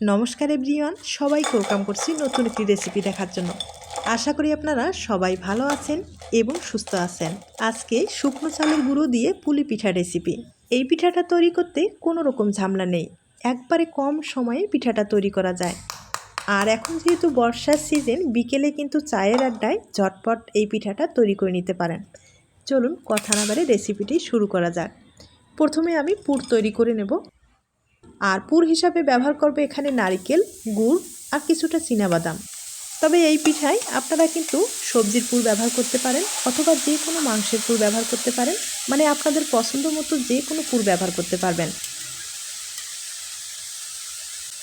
নমস্কার এভরিওয়ান, সবাইকে ওয়েলকাম করছি নতুন একটি রেসিপি দেখার জন্য। আশা করি আপনারা সবাই ভালো আছেন এবং সুস্থ আছেন। আজকে শুকনো চালের গুঁড়ো দিয়ে পুলি পিঠা রেসিপি এই পিঠাটা তৈরি করতে কোনো রকম ঝামেলা নেই। একবারে কম সময়ে পিঠাটা তৈরি করা যায়। আর এখন যেহেতু বর্ষার সিজন বিকেলে কিন্তু চায়ের আড্ডায় ঝটপট এই পিঠাটা তৈরি করে নিতে পারেন। চলুন কথা না রেসিপিটি শুরু করা যাক। প্রথমে আমি পুর তৈরি করে নেব। আর পুর হিসাবে ব্যবহার করবে এখানে নারিকেল, গুড় আর কিছুটা বাদাম তবে এই পিঠায় আপনারা কিন্তু সবজির পুর ব্যবহার করতে পারেন অথবা যে কোনো মাংসের পুর ব্যবহার করতে পারেন মানে আপনাদের পছন্দ মতো যে কোনো পুর ব্যবহার করতে পারবেন।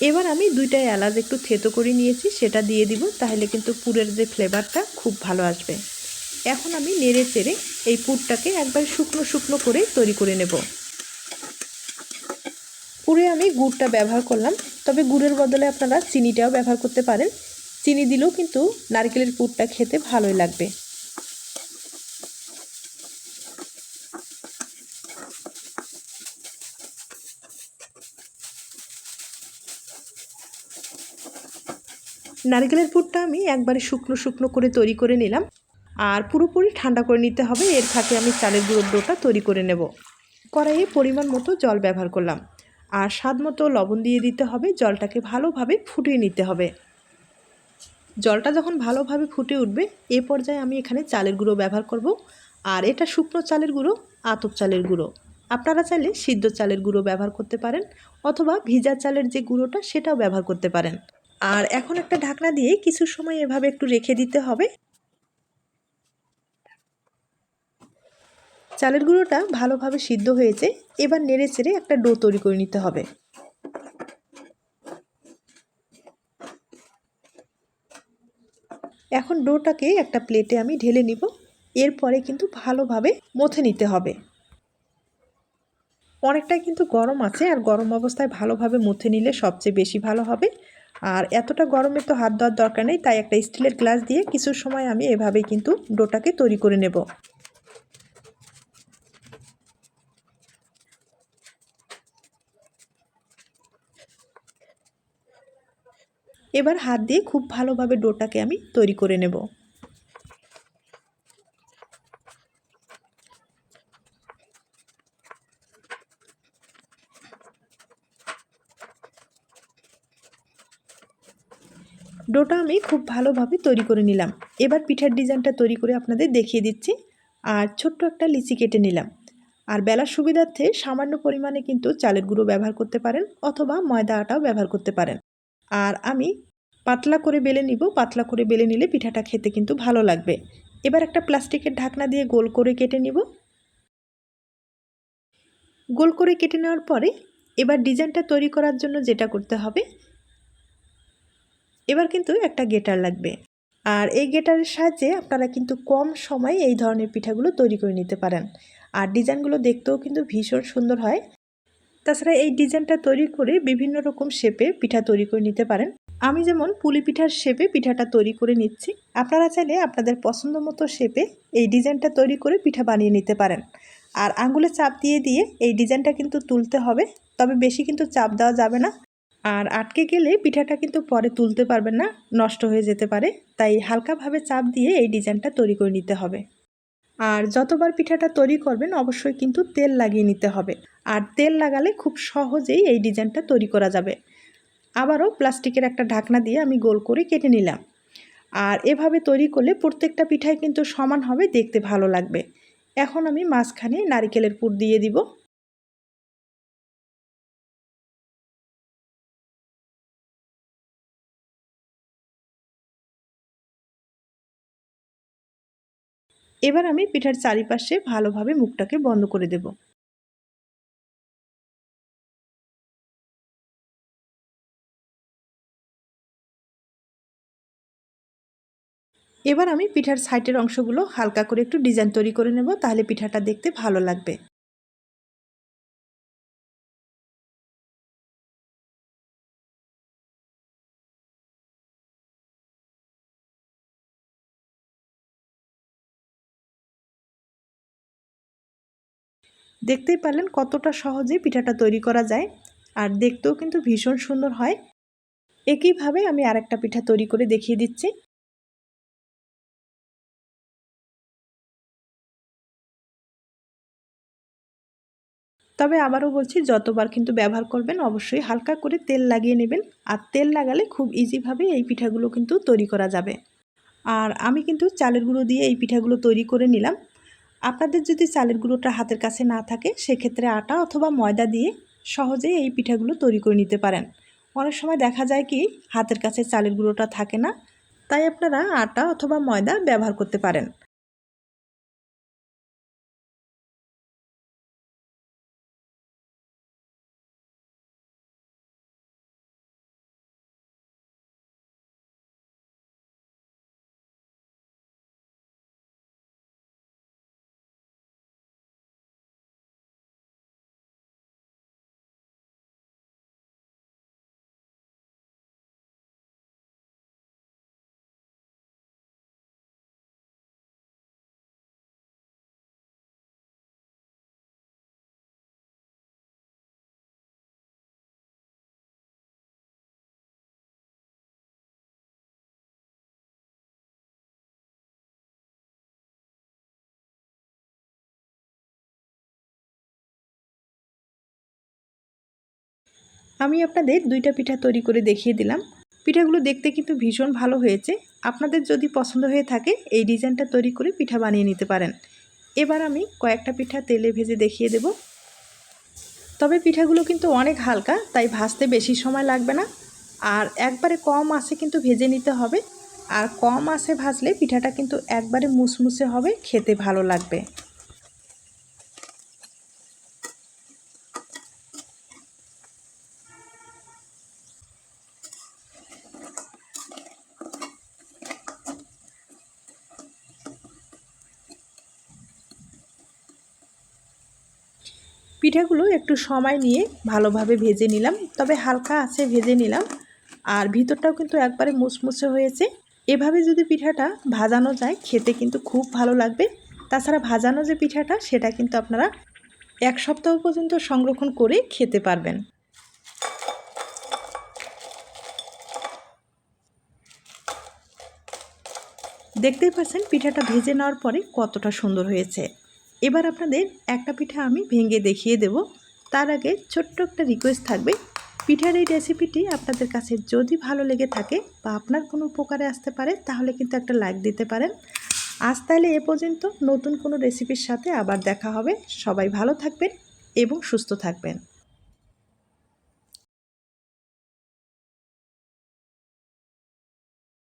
এবার আমি দুইটা এলাচ একটু থেতো করে নিয়েছি, সেটা দিয়ে দিব, তাহলে কিন্তু পুরের যে ফ্লেভারটা খুব ভালো আসবে। এখন আমি নেড়ে চেড়ে এই পুরটাকে একবার শুকনো শুকনো করে তৈরি করে নেব। পুরে আমি গুড়টা ব্যবহার করলাম। তবে গুড়ের বদলে আপনারা চিনিটাও ব্যবহার করতে পারেন। চিনি দিলেও কিন্তু নারকেলের পুরটা খেতে ভালোই লাগবে। নারকেলের পুরটা আমি একবারে শুকনো শুকনো করে তৈরি করে নিলাম। আর পুরোপুরি ঠান্ডা করে নিতে হবে। এর ফাঁকে আমি চালের গুঁড়োর ডোটা তৈরি করে নেব। কড়াইয়ে পরিমাণ মতো জল ব্যবহার করলাম। আর স্বাদ মতো লবণ দিয়ে দিতে হবে, জলটাকে ভালোভাবে ফুটিয়ে নিতে হবে। জলটা যখন ভালোভাবে ফুটে উঠবে, এ পর্যায়ে আমি এখানে চালের গুঁড়ো ব্যবহার করব। আর এটা শুকনো চালের গুঁড়ো, আতপ চালের গুঁড়ো। আপনারা চাইলে সিদ্ধ চালের গুঁড়ো ব্যবহার করতে পারেন, অথবা ভিজা চালের যে গুঁড়োটা, সেটাও ব্যবহার করতে পারেন। আর এখন একটা ঢাকনা দিয়ে কিছু সময় এভাবে একটু রেখে দিতে হবে। চালের গুঁড়োটা ভালোভাবে সিদ্ধ হয়েছে, এবার নেড়ে চেড়ে একটা ডো তৈরি করে নিতে হবে। এখন ডোটাকে একটা প্লেটে আমি ঢেলে নিব, এরপরে কিন্তু ভালোভাবে মথে নিতে হবে। অনেকটাই কিন্তু গরম আছে, আর গরম অবস্থায় ভালোভাবে মথে নিলে সবচেয়ে বেশি ভালো হবে। আর এতটা গরমে তো হাত দেওয়ার দরকার নেই, তাই একটা স্টিলের গ্লাস দিয়ে কিছু সময় আমি এভাবেই কিন্তু ডোটাকে তৈরি করে নেব। এবার হাত দিয়ে খুব ভালোভাবে ডোটাকে আমি তৈরি করে নেব। ডোটা আমি খুব ভালোভাবে তৈরি করে নিলাম। এবার পিঠার ডিজাইনটা তৈরি করে আপনাদের দেখিয়ে দিচ্ছি। আর ছোট্ট একটা লিচি কেটে নিলাম। আর বেলার সুবিধার্থে সামান্য পরিমাণে কিন্তু চালের গুঁড়ো ব্যবহার করতে পারেন অথবা ময়দা আটাও ব্যবহার করতে পারেন। আর আমি পাতলা করে বেলে নিব, পাতলা করে বেলে নিলে পিঠাটা খেতে কিন্তু ভালো লাগবে। এবার একটা প্লাস্টিকের ঢাকনা দিয়ে গোল করে কেটে নিব। গোল করে কেটে নেওয়ার পরে এবার ডিজাইনটা তৈরি করার জন্য যেটা করতে হবে, এবার কিন্তু একটা গেটার লাগবে। আর এই গেটারের সাহায্যে আপনারা কিন্তু কম সময়ে এই ধরনের পিঠাগুলো তৈরি করে নিতে পারেন। আর ডিজাইনগুলো দেখতেও কিন্তু ভীষণ সুন্দর হয়। তাছাড়া এই ডিজাইনটা তৈরি করে বিভিন্ন রকম শেপে পিঠা তৈরি করে নিতে পারেন। আমি যেমন পুলি পিঠার শেপে পিঠাটা তৈরি করে নিচ্ছি। আপনারা চাইলে আপনাদের পছন্দ মতো শেপে এই ডিজাইনটা তৈরি করে পিঠা বানিয়ে নিতে পারেন। আর আঙ্গুলে চাপ দিয়ে দিয়ে এই ডিজাইনটা কিন্তু তুলতে হবে, তবে বেশি কিন্তু চাপ দেওয়া যাবে না। আর আটকে গেলে পিঠাটা কিন্তু পরে তুলতে পারবেন না, নষ্ট হয়ে যেতে পারে, তাই হালকাভাবে চাপ দিয়ে এই ডিজাইনটা তৈরি করে নিতে হবে। আর যতবার পিঠাটা তৈরি করবেন, অবশ্যই কিন্তু তেল লাগিয়ে নিতে হবে। আর তেল লাগালে খুব সহজেই এই ডিজাইনটা তৈরি করা যাবে। আবারও প্লাস্টিকের একটা ঢাকনা দিয়ে আমি গোল করে কেটে নিলাম। আর এভাবে তৈরি করলে প্রত্যেকটা পিঠাই কিন্তু সমান হবে, দেখতে ভালো লাগবে। এখন আমি মাঝখানে নারিকেলের পুর দিয়ে দিব। এবার আমি পিঠার চারিপাশে ভালোভাবে মুখটাকে বন্ধ করে দেব। এবার আমি পিঠার সাইডের অংশগুলো হালকা করে একটু ডিজাইন তৈরি করে নেব, তাহলে পিঠাটা দেখতে ভালো লাগবে। দেখতেই পারলেন কতটা সহজে পিঠাটা তৈরি করা যায়, আর দেখতেও কিন্তু ভীষণ সুন্দর হয়। একইভাবে আমি আরেকটা পিঠা তৈরি করে দেখিয়ে দিচ্ছি। তবে আবারও বলছি, যতবার কিন্তু ব্যবহার করবেন অবশ্যই হালকা করে তেল লাগিয়ে নেবেন। আর তেল লাগালে খুব ইজিভাবে এই পিঠাগুলো কিন্তু তৈরি করা যাবে। আর আমি কিন্তু চালের গুঁড়ো দিয়ে এই পিঠাগুলো তৈরি করে নিলাম। আপনাদের যদি চালের গুঁড়োটা হাতের কাছে না থাকে, সেক্ষেত্রে আটা অথবা ময়দা দিয়ে সহজেই এই পিঠাগুলো তৈরি করে নিতে পারেন। অনেক সময় দেখা যায় কি, হাতের কাছে চালের গুঁড়োটা থাকে না, তাই আপনারা আটা অথবা ময়দা ব্যবহার করতে পারেন। আমি আপনাদের দুইটা পিঠা তৈরি করে দেখিয়ে দিলাম। পিঠাগুলো দেখতে কিন্তু ভীষণ ভালো হয়েছে। আপনাদের যদি পছন্দ হয়ে থাকে, এই ডিজাইনটা তৈরি করে পিঠা বানিয়ে নিতে পারেন। এবার আমি কয়েকটা পিঠা তেলে ভেজে দেখিয়ে দেব। তবে পিঠাগুলো কিন্তু অনেক হালকা, তাই ভাজতে বেশি সময় লাগবে না। আর একবারে কম আসে কিন্তু ভেজে নিতে হবে। আর কম আসে ভাজলে পিঠাটা কিন্তু একবারে মুসমুসে হবে, খেতে ভালো লাগবে। পিঠাগুলো একটু সময় নিয়ে ভালোভাবে ভেজে নিলাম, তবে হালকা আছে ভেজে নিলাম। আর ভিতরটাও কিন্তু একবারে মুসমুসে হয়েছে। এভাবে যদি পিঠাটা ভাজানো যায়, খেতে কিন্তু খুব ভালো লাগবে। তাছাড়া ভাজানো যে পিঠাটা, সেটা কিন্তু আপনারা এক সপ্তাহ পর্যন্ত সংরক্ষণ করে খেতে পারবেন। দেখতেই পাচ্ছেন, পিঠাটা ভেজে নেওয়ার পরে কতটা সুন্দর হয়েছে। এবার আপনাদের একটা পিঠা আমি ভেঙে দেখিয়ে দেব। তার আগে ছোট্ট একটা রিকোয়েস্ট থাকবে। পিঠার এই রেসিপিটি আপনাদের কাছে যদি ভালো লেগে থাকে বা আপনার কোনো উপকারে আসতে পারে, তাহলে কিন্তু একটা লাইক দিতে পারেন। আজ তাহলে এ পর্যন্ত। নতুন কোনো রেসিপির সাথে আবার দেখা হবে। সবাই ভালো থাকবেন এবং সুস্থ থাকবেন।